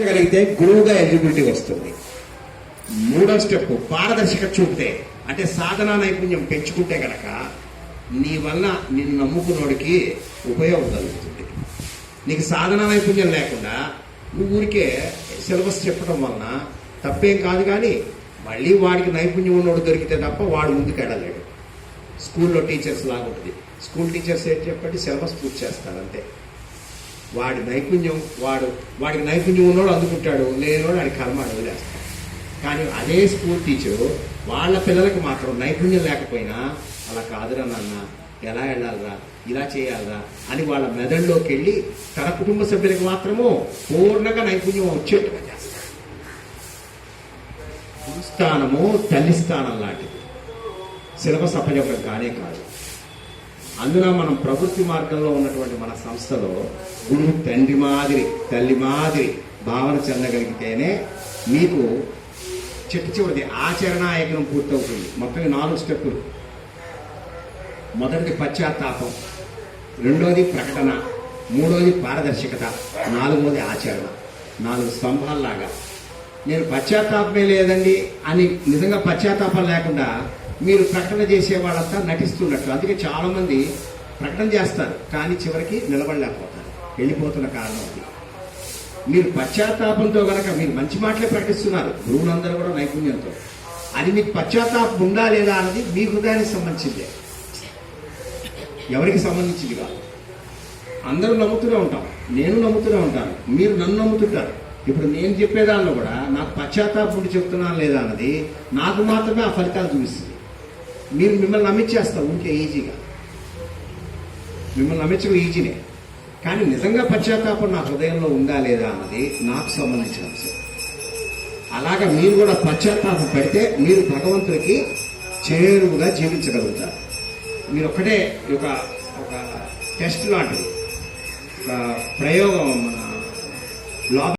కలిగితే గురువుగా ఎలిజిబిలిటీ వస్తుంది. మూడో స్టెప్ పారదర్శక చూపితే అంటే సాధనా నైపుణ్యం పెంచుకుంటే గనక నీ వల్ల నిన్ను నమ్ముకున్నోడికి ఉపయోగం కలుగుతుంది. నీకు సాధనా నైపుణ్యం లేకుండా నువ్వు ఊరికే సిలబస్ చెప్పడం వలన తప్పేం కాదు కానీ మళ్ళీ వాడికి నైపుణ్యం ఉన్నోడు దొరికితే తప్ప వాడు ముందుకు వెళ్ళలేడు. స్కూల్లో టీచర్స్ లాగా ఉంటుంది. స్కూల్ టీచర్స్ ఏం చెప్పండి? సిలబస్ పూర్తి చేస్తారు అంతే. వాడి నైపుణ్యం వాడు వాడికి నైపుణ్యం ఉన్నోడు అందుకుంటాడు లేనివాడు వాడి కర్మ వదిలేస్తాడు కానీ అదే స్కూల్ టీచరు వాళ్ళ పిల్లలకు మాత్రం నైపుణ్యం లేకపోయినా అలా కాదురా నాన్న ఎలా వెళ్ళాలరా ఇలా చేయాలరా అని వాళ్ళ మెదడులోకి వెళ్ళి తన కుటుంబ సభ్యులకు మాత్రము పూర్ణంగా నైపుణ్యం వచ్చేట్టుగా చేస్తాడు. స్థానము తల్లి స్థానం లాంటిది. సిలబస్ అప్పచెప్పడం కానే కాదు. అందున మనం ప్రవృత్తి మార్గంలో ఉన్నటువంటి మన సంస్థలో గురువు తండ్రి మాదిరి తల్లి మాదిరి భావన చెందగలిగితేనే మీకు చిట్ట చివరిది ఆచరణాయకనం పూర్తవుతుంది. మొత్తం నాలుగు స్టెప్పులు. మొదటిది పశ్చాత్తాపం రెండోది ప్రకటన మూడోది పారదర్శకత నాలుగోది ఆచరణ. నాలుగు స్తంభాల్లాగా. నేను పశ్చాత్తాపమే లేదండి అని నిజంగా పశ్చాత్తాపం లేకుండా మీరు ప్రకటన చేసే వాళ్ళంతా నటిస్తున్నట్టు. అందుకే చాలామంది ప్రకటన చేస్తారు కానీ చివరికి నిలబడలేకపోతారు. వెళ్ళిపోతున్న కారణం అది. మీరు పశ్చాత్తాపంతో కనుక మీరు మంచి మాటలే ప్రకటిస్తున్నారు గురువులందరూ కూడా నైపుణ్యంతో. అది మీకు పశ్చాత్తాపం ఉందా లేదా అన్నది మీ హృదయానికి సంబంధించిందే. ఎవరికి సంబంధించింది కాదు. అందరూ నమ్ముతూనే ఉంటాం. నేను నమ్ముతూనే ఉంటాను. మీరు నన్ను నమ్ముతుంటారు. ఇప్పుడు నేను చెప్పేదానిలో కూడా నాకు పశ్చాత్తాపం ఉండి చెప్తున్నాను లేదా అన్నది నాకు మాత్రమే ఆ ఫలితాలు చూపిస్తుంది. మీరు మిమ్మల్ని నమ్మించేస్తారు ఉంటే ఈజీగా. మిమ్మల్ని నమ్మించడం ఈజీనే. కానీ నిజంగా పశ్చాత్తాపం నా హృదయంలో ఉందా లేదా అన్నది నాకు సంబంధించిన అంశం. అలాగా మీరు కూడా పశ్చాత్తాపం పెడితే మీరు భగవంతుడికి చేరువుగా జీవించగలుగుతారు. మీరు ఒక్కటే ఒక ఒక టెస్ట్ లాంటిది. ఒక ప్రయోగం మన లోపల